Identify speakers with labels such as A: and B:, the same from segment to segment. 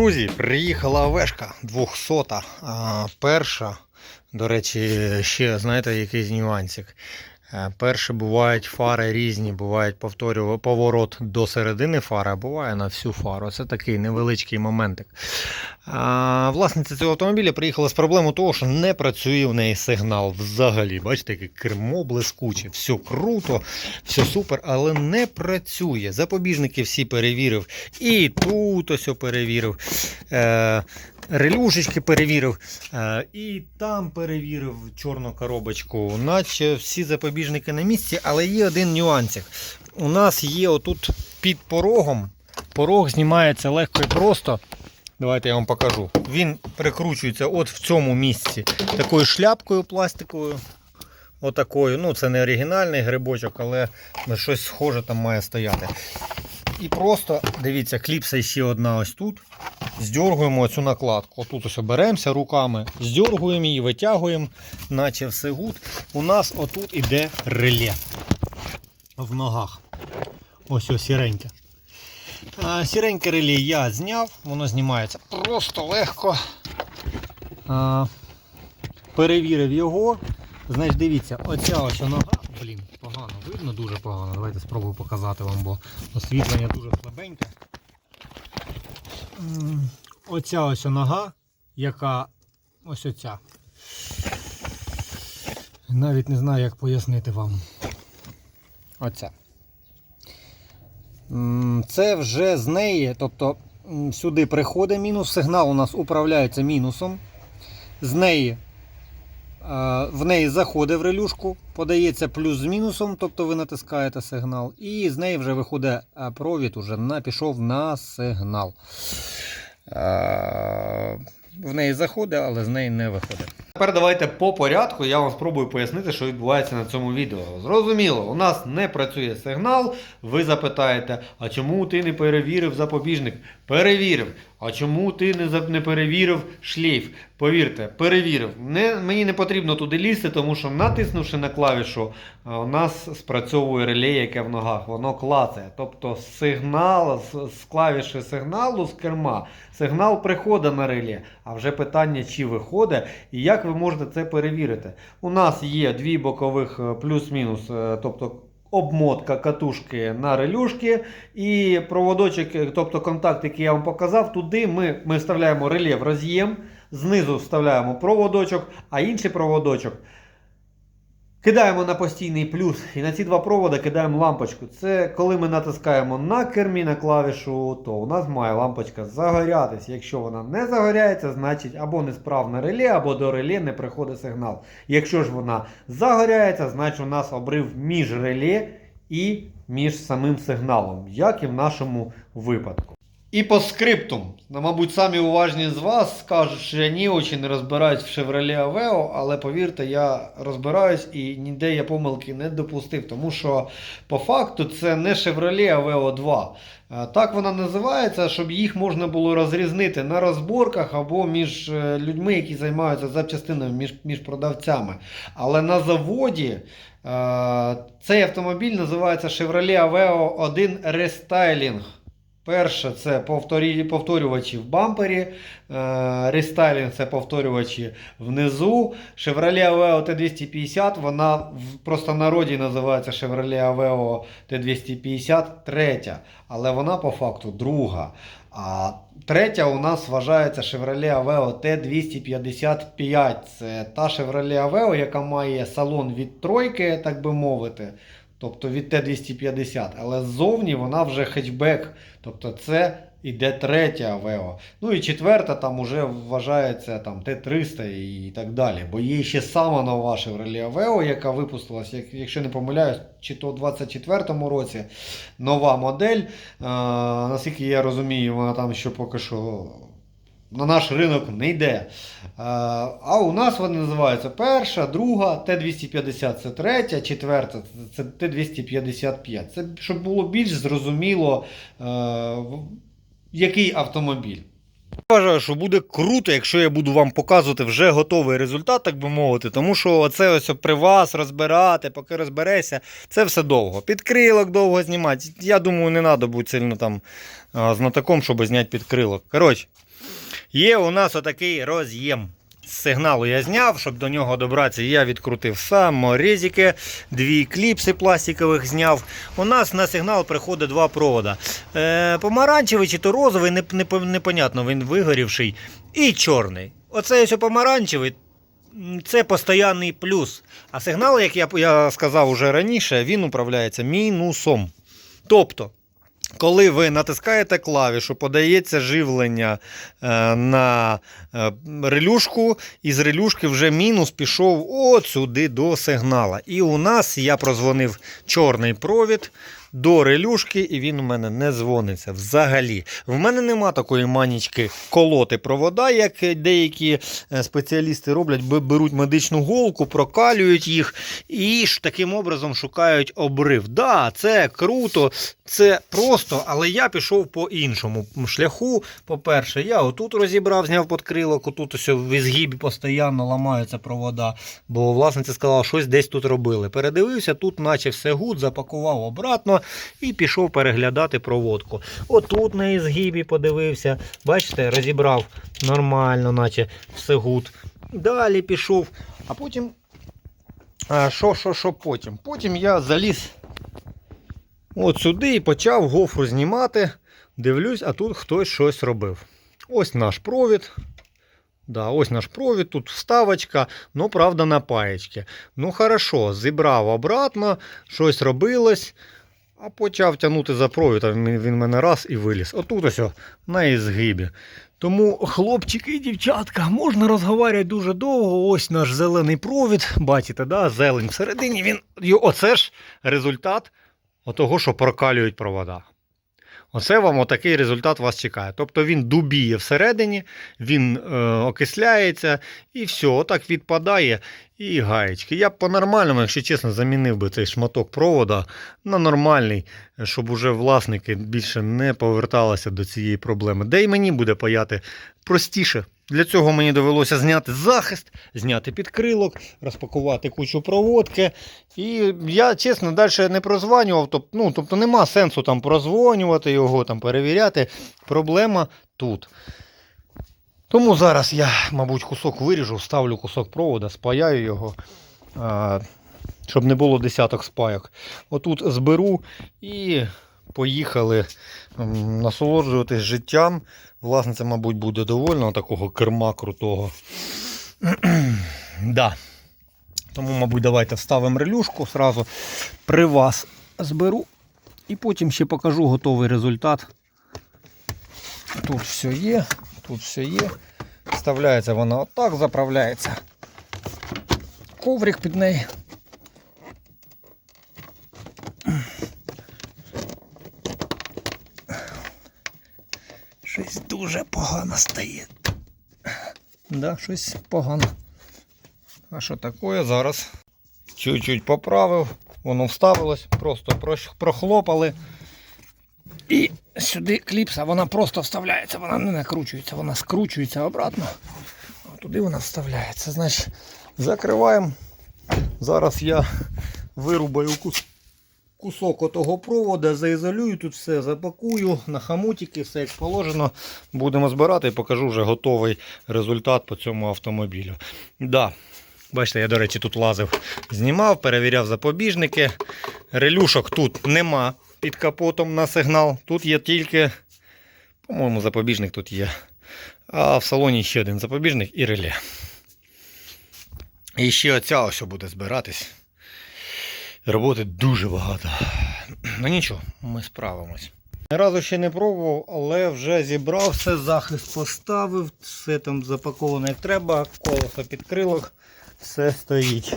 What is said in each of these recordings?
A: Друзі, приїхала вешка 200. А, перша, до речі, ще знаєте, якийсь нюансик. Е, Перше бувають фари різні, бувають повторював поворот до середини фари, а буває на всю фару. Це такий невеличкий моментик. А, власниця цього автомобіля приїхала з проблемою того, що не працює в неї сигнал взагалі. Бачите, яке кермо блискуче, все круто, все супер, але не працює. Запобіжники всі перевірив. І тут ось перевірив. Е, релюшечки перевірив. Е, і там перевірив чорну коробочку. Наче всі запобіжники на місці, але є один нюансик. У нас є отут під порогом. Порог знімається легко і просто. Давайте я вам покажу. Він прикручується от в цьому місці такою шляпкою пластиковою. Отакою. Ну, це не оригінальний грибочок, але щось схоже там має стояти. І просто, дивіться, кліпса ще одна ось тут. Здергуємо цю накладку. Отут ось беремося руками, здергуємо її, витягуємо, наче все гуд. У нас отут іде реле в ногах. Ось ось сіреньке. Сіреньке реле я зняв, воно знімається просто легко. Перевірив його. Значить, дивіться, оця ось нога, блін, погано видно, дуже погано. Давайте спробую показати вам, бо освітлення дуже слабеньке. Оця ось нога, яка ось оця. Навіть не знаю, як пояснити вам. Оця. Це вже з неї, тобто сюди приходить мінус, сигнал у нас управляється мінусом. З неї в неї заходить в релюшку, подається плюс з мінусом, тобто ви натискаєте сигнал, і з неї вже виходить е, провід, уже на, пішов на сигнал. Е, В неї заходить, але з неї не виходить. Тепер давайте по порядку. Я вам спробую пояснити, що відбувається на цьому відео. Зрозуміло, у нас не працює сигнал. Ви запитаєте, а чому ти не перевірив запобіжник? Перевірив. А чому ти не, не перевірив шлейф? Повірте, перевірив. Не, мені не потрібно туди лізти, тому що натиснувши на клавішу, у нас спрацьовує реле, яке в ногах, воно клацає. Тобто сигнал з, з клавіші сигналу з керма, сигнал приходить на реле. А вже питання, чи виходить, і як ви можете це перевірити. У нас є дві бокових е, плюс-мінус, е, тобто обмотка катушки на релюшки і проводочок, е, тобто контакт, який я вам показав, туди ми, ми вставляємо реле в роз'єм, знизу вставляємо проводочок, а інший проводочок кидаємо на постійний плюс. І на ці два проводи кидаємо лампочку. Це коли ми натискаємо на кермі на клавішу, то у нас має лампочка загорятися. Якщо вона не загоряється, значить або несправне реле, або до реле не приходить сигнал. Якщо ж вона загоряється, значить у нас обрив між реле і між самим сигналом, як і в нашому випадку. І по скриптум. Ну, мабуть, самі уважні з вас скажуть, що я ні очі не розбираюсь в Chevrolet Aveo, але повірте, я розбираюсь і ніде я помилки не допустив, тому що по факту це не Chevrolet Aveo 2. Е, Так вона називається, щоб їх можна було розрізнити на розборках або між е, людьми, які займаються запчастинами, між, між продавцями. Але на заводі е, цей автомобіль називається Chevrolet Aveo 1 Restyling. Перше це повторювачі в бампері, е, рестайлінг це повторювачі внизу. Chevrolet Aveo T250, вона в простонароді називається Chevrolet Aveo T250 третя, але вона по факту друга. А третя у нас вважається Chevrolet Aveo T255. Це та Chevrolet Aveo, яка має салон від тройки, так би мовити. Тобто від Т-250, але ззовні вона вже хетчбек. Тобто це іде третя Авео. Ну і четверта там уже вважається там Т-300 і так далі. Бо є ще сама нова Chevrolet Aveo, яка випустилась, як- якщо не помиляюсь, чи то у 24-му році нова модель. А, наскільки я розумію, вона там ще поки що на наш ринок не йде. А, а у нас вони називаються перша, друга, Т-250 це третя, четверта це Т-255. Це щоб було більш зрозуміло, е, який автомобіль. Я Вважаю, що буде круто, якщо я буду вам показувати вже готовий результат, так би мовити. Тому що оце ось при вас розбирати, поки розберешся, це все довго. Підкрилок довго знімати. Я думаю, не треба бути сильно там знатоком, щоб зняти підкрилок. Коротше, є у нас отакий роз'єм. З сигналу я зняв, щоб до нього добратися, я відкрутив саморезики, дві кліпси пластикових зняв. У нас на сигнал приходить два провода. Е, помаранчевий чи то розовий, не, не, непонятно, він вигорівший. І чорний. Оцей ось помаранчевий. Це постійний плюс. А сигнал, як я, я сказав уже раніше, він управляється мінусом. Тобто, коли ви натискаєте клавішу, подається живлення е, на е, релюшку, і з релюшки вже мінус пішов от сюди до сигнала. І у нас я прозвонив чорний провід до релюшки, і він у мене не дзвониться взагалі. В мене нема такої манічки колоти провода, як деякі е, спеціалісти роблять, беруть медичну голку, прокалюють їх і ж таким образом шукають обрив. Да, це круто, це просто, але я пішов по іншому шляху. По-перше, я отут розібрав, зняв подкрилок, отут ось в ізгибі постійно ламаються провода, бо власниця сказала, щось десь тут робили. Передивився, тут наче все гуд, запакував обратно і пішов переглядати проводку. Отут на ізгибі подивився, бачите, розібрав нормально, наче все гуд. Далі пішов, а потім. А що, що, що потім? Потім я заліз от сюди і почав гофру знімати. Дивлюсь, а тут хтось щось робив. Ось наш провід. Да, ось наш провід, тут вставочка, ну правда на паєчки. Ну хорошо, зібрав обратно, щось робилось, а почав тягнути за провід, а він, мене раз і виліз. Отут ось на ізгибі. Тому, хлопчики і дівчатка, можна розговорювати дуже довго. Ось наш зелений провід. Бачите, да? зелень всередині. Він... Оце ж результат того, що прокалюють провода. Оце вам отакий результат вас чекає. Тобто він дубіє всередині, він е, окисляється і все, отак відпадає і гаєчки. Я по-нормальному, якщо чесно, замінив би цей шматок провода на нормальний, щоб уже власники більше не поверталися до цієї проблеми. Де й мені буде паяти простіше. Для цього мені довелося зняти захист, зняти підкрилок, розпакувати кучу проводки. І я, чесно, далі не прозванював. Тобто, ну, тобто нема сенсу там прозвонювати його, там, перевіряти. Проблема тут. Тому зараз я, мабуть, кусок виріжу, ставлю кусок провода, спаяю його, щоб не було десяток спайок. Отут зберу і поїхали насолоджуватись життям. Власниця, мабуть, буде довольна такого керма крутого. да. Тому, мабуть, давайте вставимо релюшку сразу при вас зберу. І потім ще покажу готовий результат. Тут все є, тут все є. Вставляється вона отак, заправляється. Коврик під неї. Щось дуже погано стає. Да, щось погано. А що таке? Зараз чуть-чуть поправив, воно вставилось, просто прохлопали. І сюди кліпса, вона просто вставляється, вона не накручується, вона скручується обратно. А туди вона вставляється. Значить, закриваємо. Зараз я вирубаю кус- кусок отого провода, заізолюю тут все, запакую на хамутики, все як положено. Будемо збирати і покажу вже готовий результат по цьому автомобілю. Да. Бачите, я, до речі, тут лазив, знімав, перевіряв запобіжники. Релюшок тут нема під капотом на сигнал. Тут є тільки, по-моєму, запобіжник тут є. А в салоні ще один запобіжник і реле. І ще оця ось буде збиратись. Роботи дуже багато. Ну нічого, ми справимось. Ні разу ще не пробував, але вже зібрав все, захист поставив, все там запаковано як треба, колесо підкрилок, все стоїть.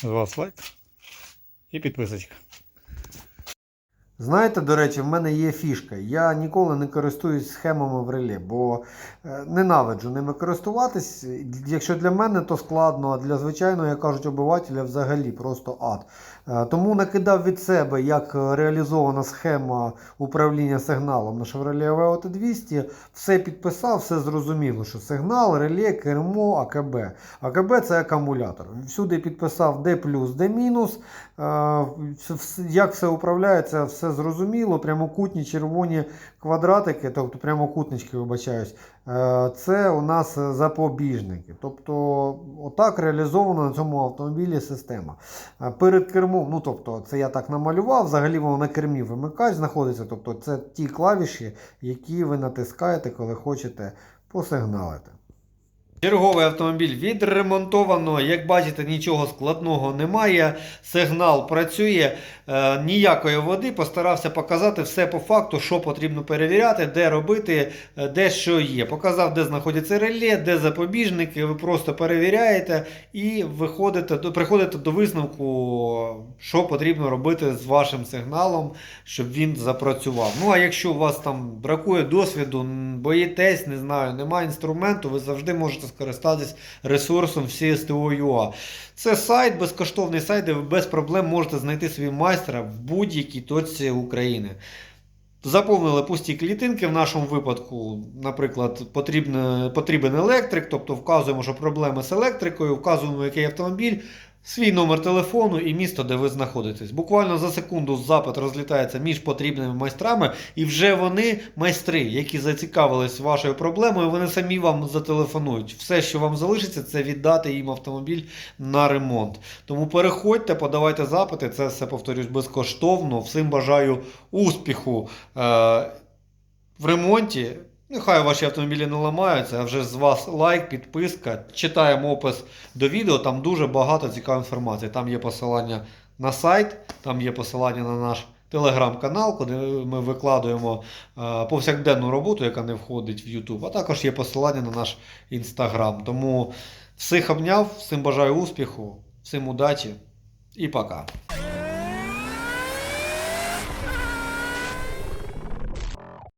A: З вас лайк і підписочка. Знаєте, до речі, в мене є фішка. Я ніколи не користуюсь схемами в реле, бо е, ненавиджу ними користуватись. Якщо для мене, то складно, а для звичайного, як кажуть, обивателя взагалі просто ад. Е, Тому накидав від себе, як реалізована схема управління сигналом на Chevrolet Aveo T200. Все підписав, все зрозуміло, що сигнал, реле, кермо, АКБ. АКБ це акумулятор. Всюди підписав де плюс, де мінус. Е, Як все управляється, все зрозуміло. Прямокутні червоні квадратики, тобто прямокутнички, вибачаюсь, е, це у нас запобіжники. Тобто, отак реалізована на цьому автомобілі система. Е, Перед кермом, ну тобто, це я так намалював. Взагалі воно на кермі вимикач знаходиться. Тобто, це ті клавіші, які ви натискаєте, коли хочете посигналити. Черговий автомобіль відремонтовано. Як бачите, нічого складного немає. Сигнал працює, е, ніякої води. Постарався показати все по факту, що потрібно перевіряти, де робити, е, де що є. Показав, де знаходиться реле, де запобіжники. Ви просто перевіряєте і виходите, приходите до висновку, що потрібно робити з вашим сигналом, щоб він запрацював. Ну а якщо у вас там бракує досвіду, боїтесь, не знаю, немає інструменту, ви завжди можете скористатись ресурсом всі. Це сайт, безкоштовний сайт, де ви без проблем можете знайти собі майстра в будь-якій точці України. Заповнили пусті клітинки. В нашому випадку, наприклад, потрібен електрик, тобто вказуємо, що проблеми з електрикою, вказуємо, який автомобіль, свій номер телефону і місто, де ви знаходитесь. Буквально за секунду запит розлітається між потрібними майстрами, і вже вони, майстри, які зацікавились вашою проблемою, вони самі вам зателефонують. Все, що вам залишиться, це віддати їм автомобіль на ремонт. Тому переходьте, подавайте запити. Це все повторюсь безкоштовно. Всім бажаю успіху е, в ремонті. Нехай ваші автомобілі не ламаються, а вже з вас лайк, підписка. Читаємо опис до відео, там дуже багато цікавої інформації. Там є посилання на сайт, там є посилання на наш телеграм-канал, куди ми викладуємо е, повсякденну роботу, яка не входить в YouTube, а також є посилання на наш інстаграм. Тому всіх обняв, всім бажаю успіху, всім удачі і пока.